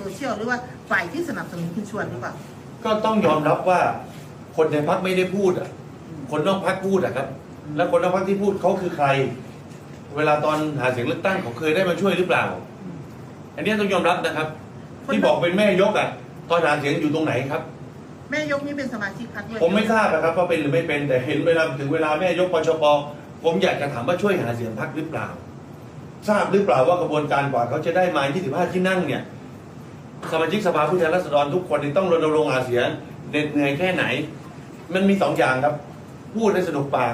โซเชียลหรือว่าฝ่ายที่สนับสนุนคุณชวนหรือเปล่าก็ต้องยอมรับว่าคนในพักไม่ได้พูดอะ คนนอกพักพูดอะครับ แล้วคนนอกพักที่พูดเขาคือใคร เวลาตอนหาเสียงเลือกตั้งเขาเคยได้มาช่วยหรือเปล่า อันนี้ต้องยอมรับนะครับ ที่บอกเป็นแม่ยกอะ ตอนหาเสียงอยู่ตรงไหนครับ แม่ยกนี่เป็นสมาชิกพรรคด้วยผมไม่ทราบนะครับว่าเป็นหรือไม่เป็นแต่เห็นเวลาถึงเวลาแม่ยกปชปผมอยากจะถามว่าช่วยหาเสียงพักหรือเปล่า ทราบหรือเปล่าว่ากระบวนการกว่าเขาจะได้มา 25 ที่นั่งเนี่ย สมาชิกสภาผู้แทนราษฎรทุกคนนี่ต้องรณรงค์หาเสียงเหน็ดเหนื่อยแค่ไหน มันมีสองอย่างครับ พูดให้สนุกปาก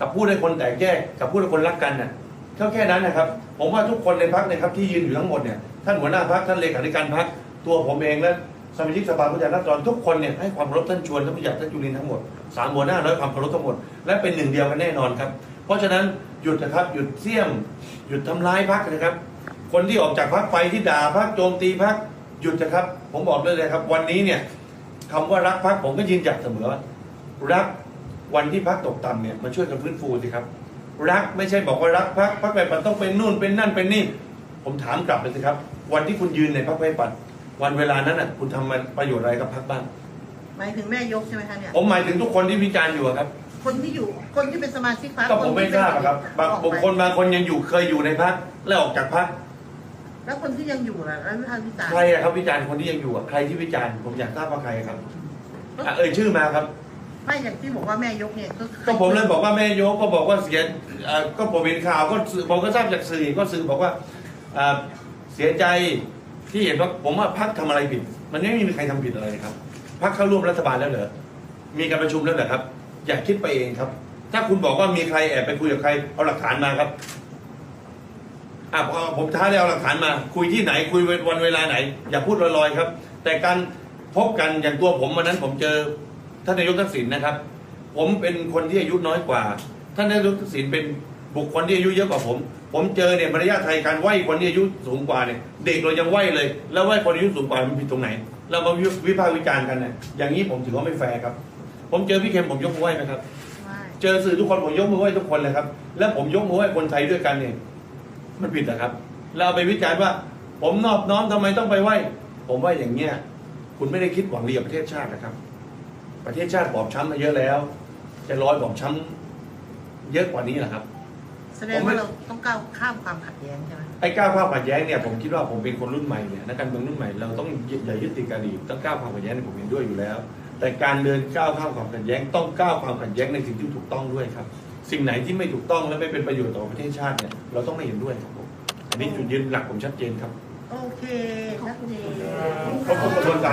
กับพูดให้คนแตกแยก กับพูดให้คนรักกันน่ะเท่าแค่นั้นนะครับ ผมว่าทุกคนในพักนะครับที่ยืนอยู่ทั้งหมดเนี่ยท่านหัวหน้าพักท่านเลขาธิการพักตัวผมเองและสมาชิกสภาผู้แทนราษฎรทุกคนเนี่ยให้ความเคารพท่านชวนท่านผู้ใหญ่ท่านจุลินทั้งหมดสามหัวหน้าร้อยความเคารพทั้งหมดและเป็นหนึ่งเดียวกันแน่นอนครับ เพราะฉะนั้นหยุดนะครับหยุดเสี่ยม หยุดทำร้ายพักนะครับ คนที่ออกจากพักไปที่ด่าพักโจมตีพัก หยุดนะครับ ผมบอกเลยเลยครับ วันนี้เนี่ยคำว่ารักพักผมก็ยืนหยัดเสมอว่ารักวันที่พักตกต่ำเนี่ยมาช่วยกันฟื้นฟูสิครับ รักไม่ใช่บอกว่ารักพักพักแบบมันต้องเป็นนู่นเป็นนั่นเป็นนี่ ผมถามกลับเลยสิครับ วันที่คุณยืนในพักไว้ปัดวันเวลานั้นน่ะคุณทำประโยชน์อะไรกับพักบ้างหมายถึงแม่ยกใช่ไหมคะเนี่ยผมหมายถึงทุกคนที่วิจารณ์อยู่อะครับ คนที่อยู่คนที่เป็นสมาชิกพรรคก็ผมไม่ทราบอะครับบางบุคคลบางคนยังอยู่เคยอยู่ในพักแล้วออกจากพัก แล้วคนที่ยังอยู่ล่ะแล้ววิพากษ์วิจารณ์ใครอะครับวิจารณ์คนที่ยังอยู่อะใครที่วิจารณ์ผมอยากทราบว่าใครครับอะเอ่ยชื่อมาครับ ไม่อย่างที่บอกว่าแม่ยกเนี่ยก็ก็ผมเลยบอกว่าแม่โยกก็บอกว่าเสียเอ่อก็ผมเห็นข่าวก็สื่อผมก็ทราบจากสื่อก็สื่อบอกว่าเอ่อเสียใจที่เห็นว่าผมว่าพักทำอะไรผิด มันไม่มีใครทำผิดอะไรครับพักเข้าร่วมรัฐบาลแล้วเหรอมีการประชุมแล้วเหรอครับ อย่าคิดไปเองครับ ถ้าคุณบอกว่ามีใครแอบไปคุยกับใครเอาหลักฐานมาครับ อะพอผมท้าได้เอาหลักฐานมา คุยที่ไหนคุยวันเวลาไหน อย่าพูดลอยๆครับ แต่การพบกันอย่างตัวผมวันนั้นผมเจอท่านนายกทักษิณนะครับ ผมเป็นคนที่อายุน้อยกว่า ท่านนายกทักษิณเป็นบุคคลที่อายุเยอะกว่าผม ผมเจอเนี่ยมารยาทไทยการไหว้คนที่อายุสูงกว่าเนี่ยเด็กเรายังไหว้เลย แล้วไหว้คนอายุสูงกว่ามันผิดตรงไหน เรามาวิพากษ์วิจารณ์กันเนี่ยอย่างนี้ผมถือว่าไม่แฟร์ครับ ผมเจอพี่เข็มผมยกมือไหว้ไหมครับไม่เจอสื่อทุกคนผมยกมือไหว้ทุกคนเลยครับ แล้วผมยกมือไหว้คนไทยด้วยกันเนี่ย มันผิดเหรอครับ เราเอาไปวิจารณ์ว่า ผมนอบน้อมทำไมต้องไปไหว้ ผมว่าอย่างเงี้ย คุณไม่ได้คิดหวังดีกับประเทศชาตินะครับ ประเทศชาติบอบช้ำมาเยอะแล้ว จะร้อยบอบช้ำเยอะกว่านี้เหรอครับแสดงว่าเราต้องก้าวข้ามความขัดแย้งใช่ไหมไอ้ก้าวข้ามขัดแย้งเนี่ยผมคิดว่าผมเป็นคนรุ่นใหม่เนี่ยนักการเมืองรุ่นใหม่เราต้องอย่ายึดติดกับอดีตต้องก้าวความขัดแย้งในยผมเห็นด้วยอยู่แล้ว แต่การเดินก้าวข้ามความขัดแย้ง ต้องก้าวความขัดแย้งในสิ่งที่ถูกต้องด้วยครับ สิ่งไหนที่ไม่ถูกต้องและไม่เป็นประโยชน์ต่อประเทศชาติเนี่ยเราต้องไม่เห็นด้วยครับผมอันนี้จุดยืนหลักผมชัดเจนครับ โอเคชัดเจนครบถ้วนกระบวนการ